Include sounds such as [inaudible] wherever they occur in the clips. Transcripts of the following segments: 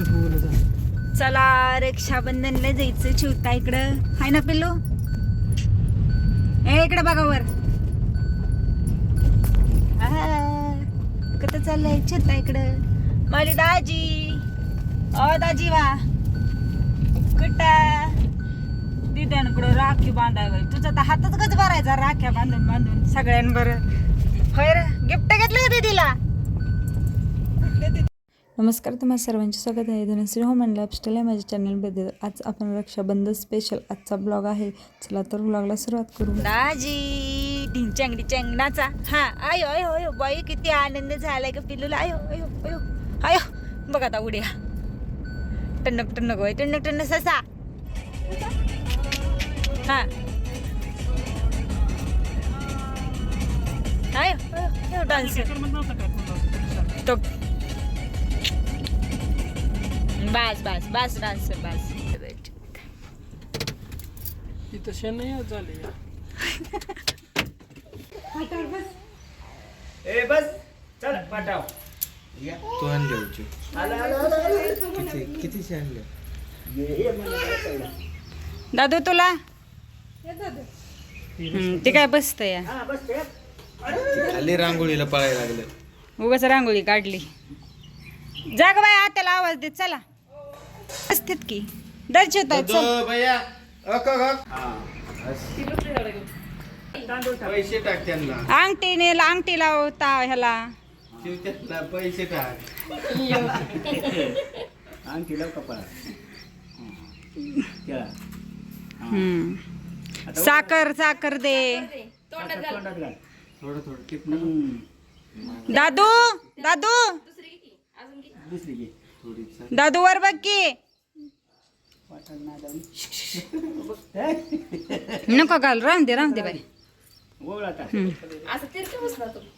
बोल चला रक्षाबंधनला जायचं चिवता इकडं. हाय ना पिल्लू? ए इकडे बघा वर. आहा, कुठं चाललंय चिवता इकडं? माझी दाजी. ओ दाजी वा. कुठं? दिद्यानकडं राखी बांधाय तुझा तर हातच गज भरायचा राख्या बांधून बांधून सगळ्यांबर होय रे गिफ्ट घेतलं का दीदीला? नमस्कार तुम्हा सर्वांचे स्वागत आहे. धनश्री होम अँड लाईफस्टाईल आहे माझ्या चॅनलमध्ये आज आपण रक्षाबंधन स्पेशल आजचा ब्लॉग आहे. चला तर ब्लॉगला सुरुवात करू. दाजी ढिंचांग ढिंचांग नाचा हा आयो आयो आयो बाई किती आनंद झालाय का पिल्लूला. आयो आयो आयो आयो. बघा आता उड्या. टन्नक टन्नक होय टन्नक टन्नक ससा. हा. आयो आयो आयो डान्स तो बस बस बस बस इथं शेण नाही झाली ए बस. चल पाठाव. तू आणले होते. किती कितीचे आणले? दादू तुला? ते काय बसत? या हा बस. खाली रांगोळीला पळायला लागलं. उगाच रांगोळी काढली. जाग बाय आत्याला आवाज देत चला. असतात की दर्श होत आहेत चल दो भैया अक अक हा. पैसे टाक त्यांना अंगठीने अंगठी लावता ह्याला शिव त्यांना पैसे टाक अंगठी लाव कपाळात. हा. हम्म. साखर साखर दे आता तोंडात घाल. थोडं थोडं टिप हम्म. दादू दादू दुसरी घे थोडी दादू वर बघ की. [laughs] नको घाल राहून दे राहून दे बाई. ओळ आता हम्म.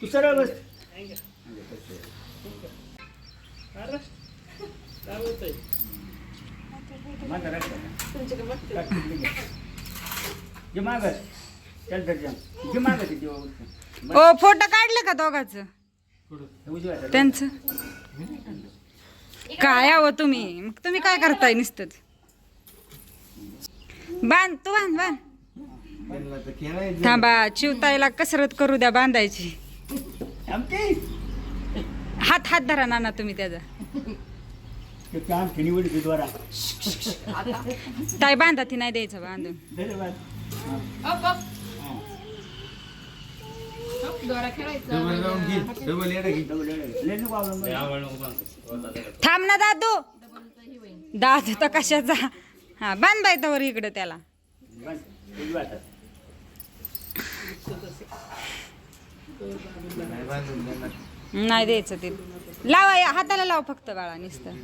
तू. सरळ बस. ते. ओ फोटो काढले का दोघांचं. त्यांचं? काय आहो तुम्ही? मग तुम्ही काय करताय नुसतं बांध तू बांध बांध. थांबा चिवताईला कसरत करू द्या बांधायची. हात हात धरा नाना तुम्ही त्याचा. ताई बांधा ती नाही द्यायचं बांधून. थांब ना दादू. दादू तर कशाचा? हा बांध बाय तवर इकडं त्याला. नाही द्यायचं ते. लावा या हाताला लाव फक्त बाळा नुसतं.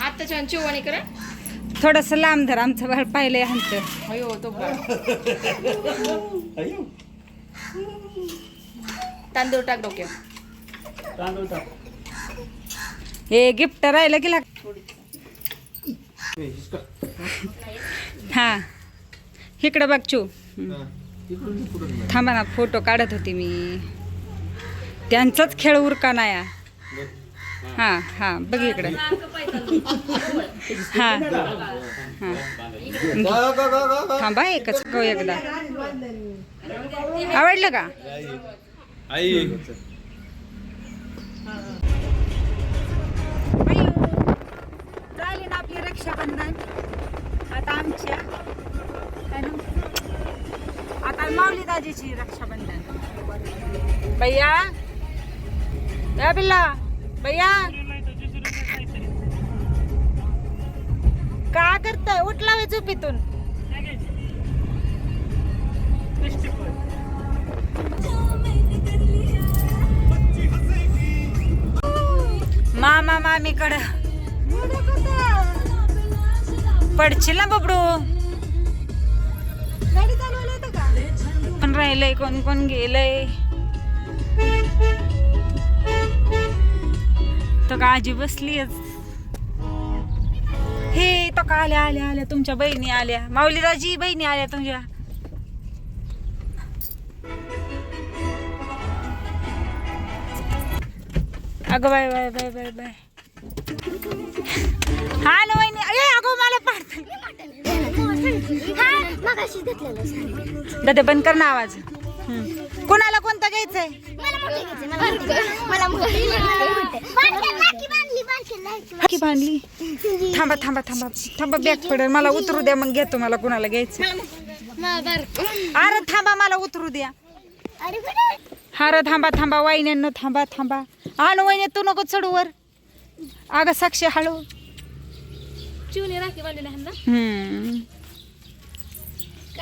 आत्ताच्या चिवणी करा. थोडस लांब धर आमचं बाळ पाहिलंय हंत अयो तो अयो, तांदूळ टाक डोक्यात तांदूळ टाक. हे गिफ्ट राहिलं की लाग हा इकडं बघ चू हा. तिकडून ते पुढून बघ. थांबा ना फोटो काढत होती मी त्यांचाच खेळ उरका नाया. हा हा बघ इकडं हा हा गा, गा, गा, गा, गा. थांबा एकच कव एकदा आवडलं का झाली ना आपली रक्षाबंधन. आता आमच्या आता माऊली दाजीची रक्षाबंधन. भैया? या बिल्ला भैया? का करताय? उठला वे झोपीतून? मामा मामीकडं. पडशील ना बबडू? कोण राहिलंय? कोण कोण गेलंय? तो का आजी बसलीच हे तो का आल्या आल्या आल्या? तुमच्या बहिणी आल्या. माऊली दाजी बहिणी आल्या तुमच्या अगं bye bye bye bye bye. हा ना दादा बंद कर ना आवाज. कोणाला कोणता घ्यायचंय. बारकी बांधली, बांधली. थांबा थांबा थांबा. थांबा बॅग पडेल. मला उतरू द्या मग घेतो मला कोणाला घ्यायचं. अरे थांबा मला उतरू द्या. अरे बरं. हा र थांबा थांबा. वाईन्यांनो थांबा थांबा. ना वहिनी तू नको चढू वर. अगं साक्षी हळू. चिवणी राखी ना हम्म.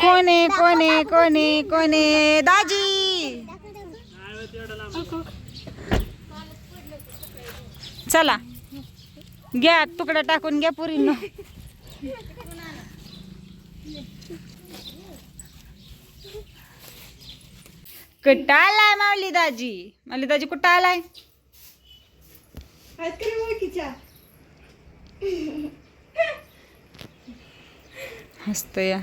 कोणे कोणे कोणे कोणे? दाजी! चला. घ्या तुकडा टाकून घ्या पुरींनो. कुठं आलाय माऊली दाजी? माऊली दाजी कुठं आलाय? हसत या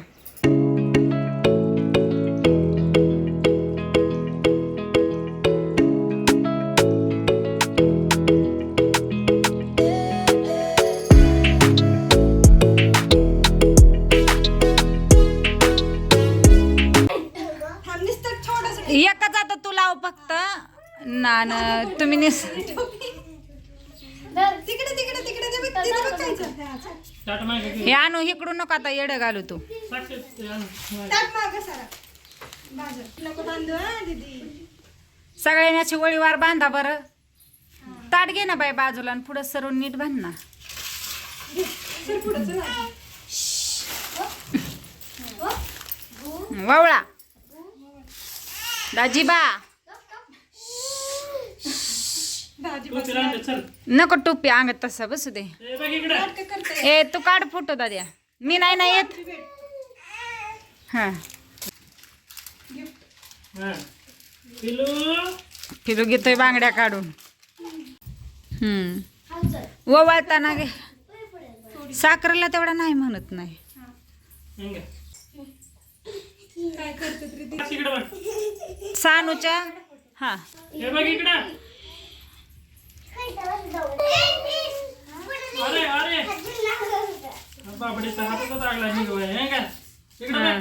ताट मागे घे. हे आणू इकडून नको आता येडं घालू तू. सगळ्यांनी अशी वळीवार बांधा बरं. ताट घे ना बाई बाजूला आणि पुढं सरून नीट बांध ना. ववळा दाजीबा दे, चल. नको टोपी अंगात तसं बसू दे. ए, बघ इकडे. ए तू काढ फोटो दाद्या. मी नाही ना येत. हा. पिलू फिरू घेतोय बांगड्या काढून. हम्म. ओवाळताना गे साखरेला तेवढा नाही म्हणत नाही. सानूच्या? हा. अरे लागला. हे का? हा.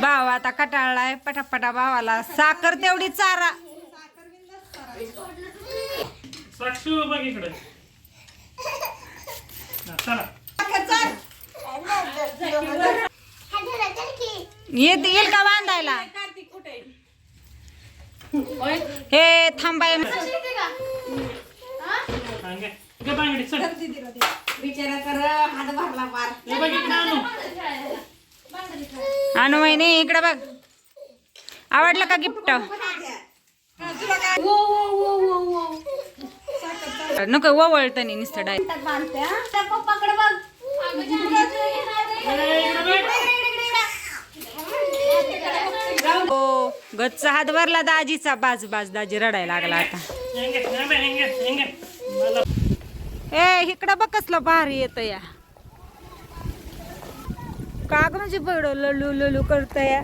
भाव आता कटाळलाय पटापटा भावाला. साखर तेवढी चारा. साक्षी बघ इकडे. हा, चला. येत येईल का बांधायला? हे थांबाय. हा. हे बघ आणू. आणू महिने इकडे बघ. आवडलं का गिफ्ट? नको ओवळतनी नुसतं डाय अरे, इकडे बघ. हो गच्च हात भरला दाजीचा. बाज बाज दाजी रडायला लागला आता. हे ए इकडं बघ कसलं भारी येत या. काग म्हणजे बघ ललू ललू करत या.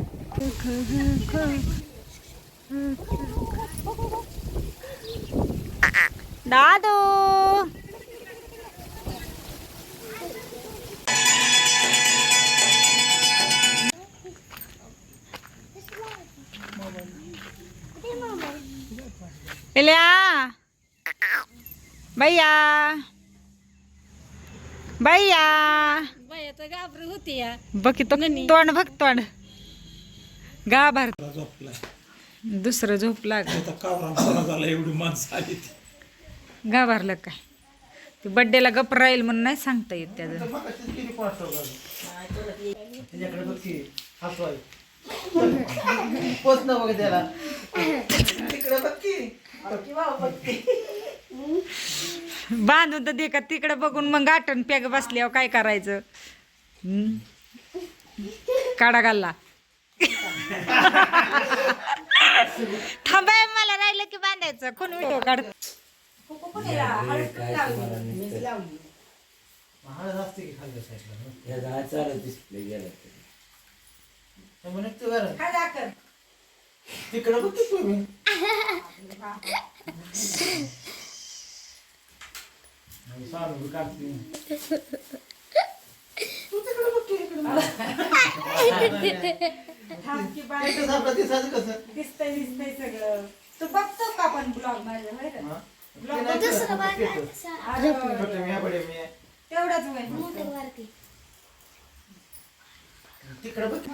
दादू! भैया। भैया। बाया तर घाबरू होती या. बघ तो तोंड बघ तोंड. गाभार दुसरं झोप लाग एवढी माणसं आली ती? गाभारलं काय ते बड्डेला गप राहील म्हणून नाही सांगता येत त्याचं. पोचणं बघ त्याला. तिकडे बघ की. बांधून तर दे का तिकडे बघून मग गाठण पॅग बसल्यावर काय करायचं? काढा घालला. थांबाय मला राहिलं की बांधायचं. कोण व्हिडिओ काढ तिकडे बघ की तुम्ही सारू काढते एकटंच आपलं दिसायचं कसं दिसतंय दिसतंय सगळं. तू बघतो का आपण ब्लॉग होय रे? तेवढाच वय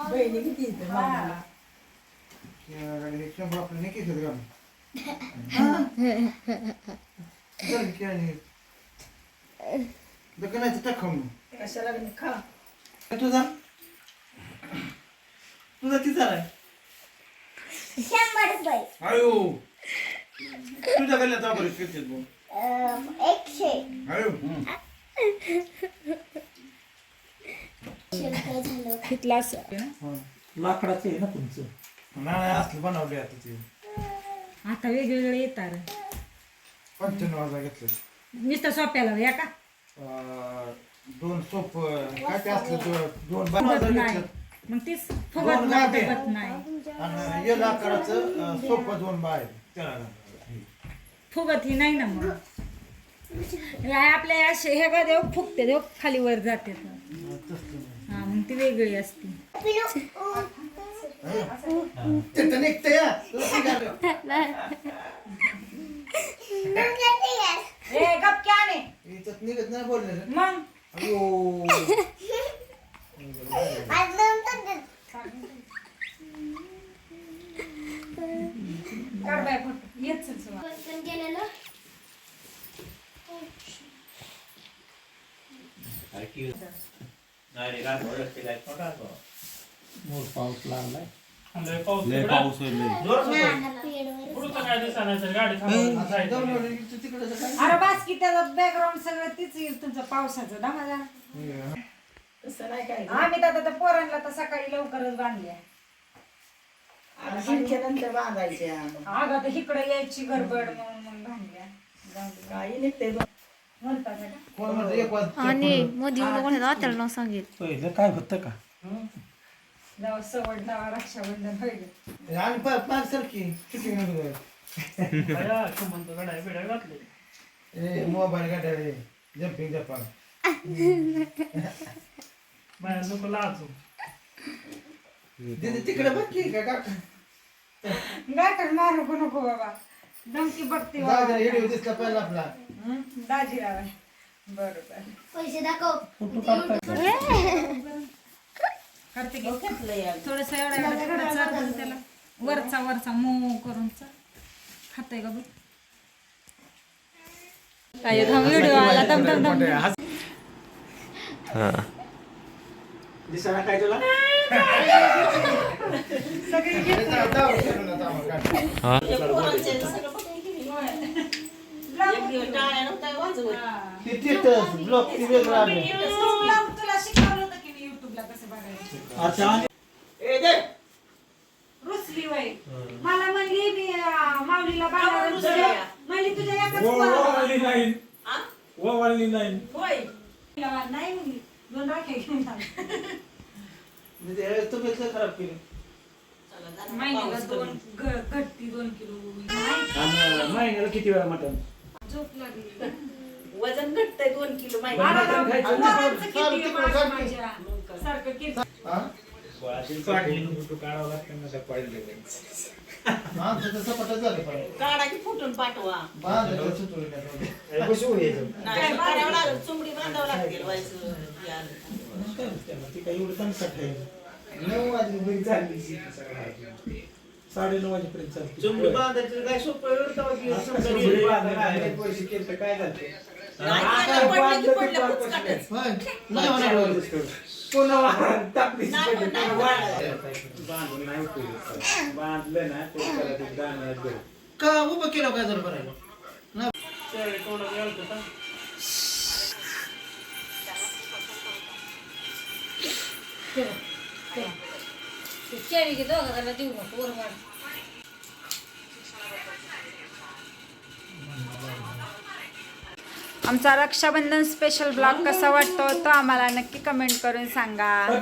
बहिणी किती इथं? हा. [laughs] दुकानाचं टाक खाऊन कशाला बी खा तुझा? तुझा किती आहे शंभर रुपये. अयो तुझ्या भाऊ? अं, एकशे. झालं तिथला लाकडाचं आहे ना तुमचं? नाही असलं बनवले आता ते. आता वेगवेगळे येतात. पंच्याण्णव हजार घेतलं नुसतं सोप्याला या का अं, दोन सोप काय ते असलं दोन दोन फुगत बाजार नाही. घेतलं मग तीच दोन फुगत नाही. फुगत नाही. आणि एक आकाराचं सोप दोन त्याला फुगत ही नाही ना मग. आपल्या असे हे का देव फुगते देव खाली वर जाते. हा मग ती वेगळी असते. तिथं निघते या तुला सिगारेट. ए गपक्याने इथं निघत नाही बोलले मग? अयो. काढ बाय फोटो. येत चल सुवा. पण गेलेलं मोर पाऊस लागलाय. लय पाऊस लय. पाऊस लय पुढचं काय दिसणार नाही तर गाडी थांबवून जायचं. तिकडे अरे बास की त्याचं बॅकग्राऊंड सगळं तीच येईल तुमचं पावसाचं. ना माझा आम्ही तर आता त्या पोरांना तर सकाळी लवकरच बांधल्या. नंतर बांधायच्या. अगं तर इकडे यायची गडबड म्हणून मग बांधल्या. जाऊ दे. काही निघते म्हणतात का? आणि मोदी कोणी त्याला नाव सांगेल. पहिलं काय होतं का? जाऊ सवड लावा रक्षाबंधन होईल. आणि पा- पाच सारखी ए मोबाईल जम्पिंग नको लाजू. दीदी तिकडे बघ की काय का गाठण मारू नको बाबा. धमकी बघते बाबा. दादा व्हिडिओ दिसला पहिला आपला. हं? दाजी राव बरोबर. पैसे दाखव. करते की? थोडस एवढा एवढा तिकडं चालतं त्याला वरचा वरचा मऊ करून खातोय का बघ? काय व्हिडिओ आला. काय तुला? ती तिथंच ब्लॉक तुला तुला शिकवलं होतं की मी युट्यूबला कसं बघायचं अच्छा ए दे रुसली वय मला म्हणली मी तुझ्या एकाच पोराला- वळली नाही वळली नाही तिला नाही म्हणली दोन राख्या घेऊन आली. दीदी, हे तुम्ही तर खराब केली महिन्याला दोन घ- घटती दोन किलो नाही, आणि महिन्याला किती वेळा मटण? झोप लागली. वजन घटतंय दोन किलो माहिती खायचं पोरांचं. किती आहे माझ्या- चालू. माझ्या. सारखं किती हा काढावं लागतं ना त्या त्याचं सपाटच झालं पाहिजे काढा की फुटून पाठवा. बांधायचं सुतळी नाही. कशी होईल नाही करावं लागेल चुमडी बांधावं लागतील व्हायचं हे आलं. ती काही एवढं तणकट आहे नऊ वाजले घरी चालली साडे नऊ वाजेपर्यंत चालते. चुंबडी बांधायचं काय सोपं एवढं तेव्हा की? समजा गेली बांधायला पैसे केले तर काय झालं नाही, नाही, पडलं की नाही होणार एवढं. नाही, नाही. बांधून नाही उपयोग बांधलं ना ते त्याला ते उभं केलं काय जर बरं? शेळी तोंडात घालतो का? केळी की दोघांना देऊ नको बरोबर आमचा रक्षाबंधन स्पेशल ब्लॉग कसा वाटतो तो आम्हाला नक्की कमेंट करून सांगा.